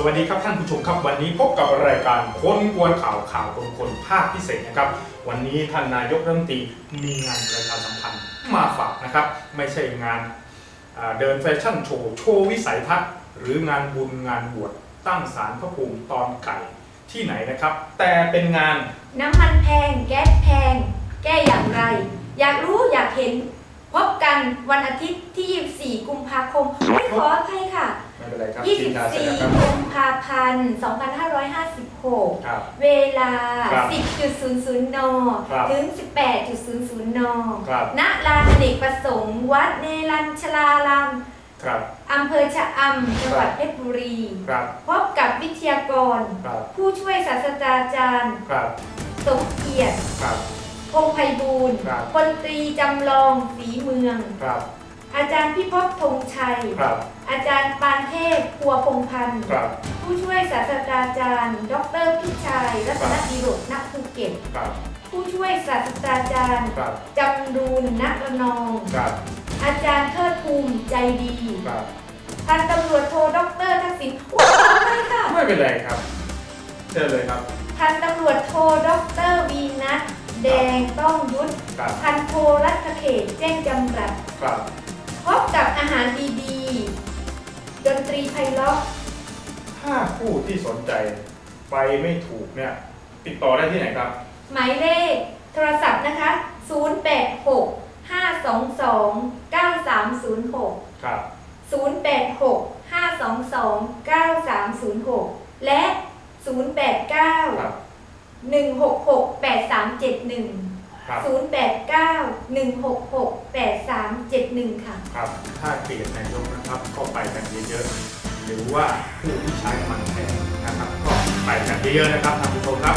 สวัสดีครับท่านผู้ชมครับวันนี้พบกับรายการค้นกวนข่าวข่าวคนคนภาคพิเศษนะครับ วันนี้ท่านนายกรัฐมนตรีมีงานประชาสัมพันธ์มาฝากนะครับ ไม่ใช่งานเดินแฟชั่นโชว์โชว์วิสัยทัศน์หรืองานบุญงานบวชตั้งศาลพระภูมิตอนไก่ที่ไหนนะครับ แต่เป็นงานน้ำมันแพง แก๊สแพง แก้อย่างไร อยากรู้อยากเห็น พบกันวันอาทิตย์ที่ 24 กุมภาคมไม่ขออภัยค่ะ ไม่เป็นไรครับจินดาเสร็จแล้วครับ 24 กุมภาพันธ์ 2556 ครับ เวลา ครับ10.00 น ครับถึง 18.00 น ครับ ณ ลานอเนกประสงค์วัดเนรัญชลารามครับ อำเภอชะอำจังหวัดเพชรบุรี ครับ พบกับวิทยากร ครับ ผู้ช่วยศาสตราจารย์ ครับ สมเกียรติ ครับ พงษ์ไพบูลย์ครับ พลตรีจำลองศรีเมือง ครับอาจารย์พิภพธงชัย ครับอาจารย์ปานเทพพัวพงษ์พันธ์ ครับ ผู้ช่วยศาสตราจารย์ ดรพิชัย รัตนดีโรจน์ณภูเก็ต ครับผู้ช่วยศาสตราจารย์ ครับจำรูนณระนอง ครับอาจารย์เทิดภูมิใจดี ครับพันตำรวจโทดรทักษิณว้าวไปค่ะ ไม่เป็นไรครับ เชิญเลยครับ พันตำรวจโทดรวีนัท แดงต้องยุทธครับ พันโทรัตเขตแจ้งจำรัดครับ พบกับอาหารดีๆ ดนตรีไพเราะถ้าผู้ที่สนใจไปไม่ถูกเนี่ย ติดต่อได้ที่ไหนครับ หมายเลข โทรศัพท์นะคะ 086 522 9306 ครับ 086 522 9306 และ 089 ครับ 166 8371 ครับ089 166 8371 ค่ะ ครับถ้าเกลียดนายกนะครับก็ไปกันเยอะๆหรือว่าผู้ที่ใช้มันแพงนะครับ ก็ไปกันเยอะๆนะครับท่านผู้ชมครับ